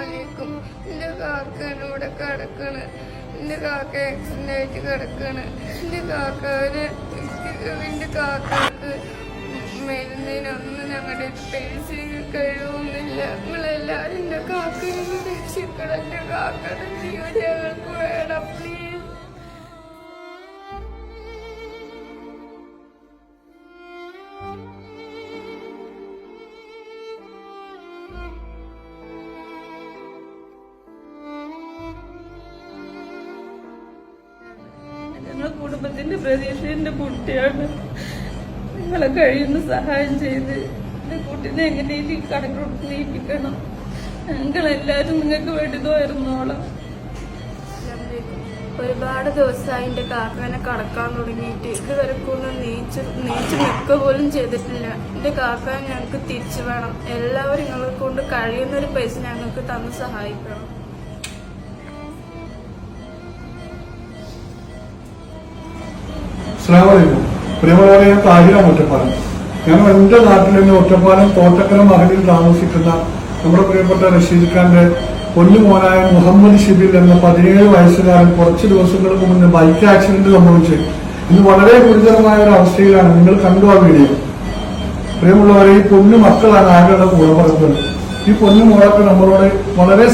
അസ്സലാമലൈക്കും എന്റെ കാക്കാണ് ഇവിടെ കിടക്കണ്. എന്റെ കാക്ക ആക്സിഡന്റ് ആയിട്ട് കിടക്കണ്. എന്റെ കാക്കാര് എന്റെ കാക്കാക്ക് മരുന്നിനൊന്നും ഞങ്ങളുടെ പൈസ കഴിവൊന്നുമില്ല നിങ്ങളെല്ലാരും എന്റെ കാക്കനെ രക്ഷിക്കണം. എന്റെ കാക്കയുടെ കുടുംബത്തിന്റെ പ്രതീക്ഷ എന്റെ കുട്ടിയാണ്. നിങ്ങളെ കഴിയുന്ന സഹായം ചെയ്ത് എന്റെ കുട്ടീനെ എങ്ങനെയും കടക്കോട്ട് നീപ്പിക്കണം ഞങ്ങളെല്ലാരും നിങ്ങൾക്ക് വേണ്ടി തോരുന്നോളാം ഒരുപാട് ദിവസമായി എന്റെ കാക്കനെ കടക്കാൻ തുടങ്ങിയിട്ട് ഇതുവരെക്കൊന്നും നീച്ച് നീച്ച് നിൽക്കുക പോലും ചെയ്തിട്ടില്ല. എന്റെ കാക്ക ഞങ്ങൾക്ക് തിരിച്ചു വേണം. എല്ലാവരും നിങ്ങളെ കൊണ്ട് കഴിയുന്ന ഒരു പൈസ ഞങ്ങൾക്ക് തന്ന് സഹായിക്കണം. അസ്സലാമലൈക്കും പ്രിയമുള്ളവരെ ഞാൻ താഹിരാണ് ഒറ്റപ്പാലം. ഞങ്ങൾ എന്റെ നാട്ടിൽ നിന്ന് ഒറ്റപ്പാലം തോട്ടക്കര മഹലിൽ താമസിക്കുന്ന നമ്മുടെ പ്രിയപ്പെട്ട റഷീദ് ഖാന്റെ പൊന്നുമോനായ മുഹമ്മദ് ഷിബിൽ എന്ന പതിനേഴ് വയസ്സുകാരൻ കുറച്ച് ദിവസങ്ങൾക്ക് മുന്നേ ബൈക്ക് ആക്സിഡന്റ് സംഭവിച്ച്. ഇത് വളരെ ഗുരുതരമായ ഒരു അവസ്ഥയിലാണ് നിങ്ങൾ കണ്ടു ആ വീഡിയോ. പ്രിയമുള്ളവരെ ഈ പൊന്നു മക്കളാണ് ആരുടെ കൂടെ പറഞ്ഞത് ഈ പൊന്നു മോളൊക്കെ നമ്മളോട് വളരെ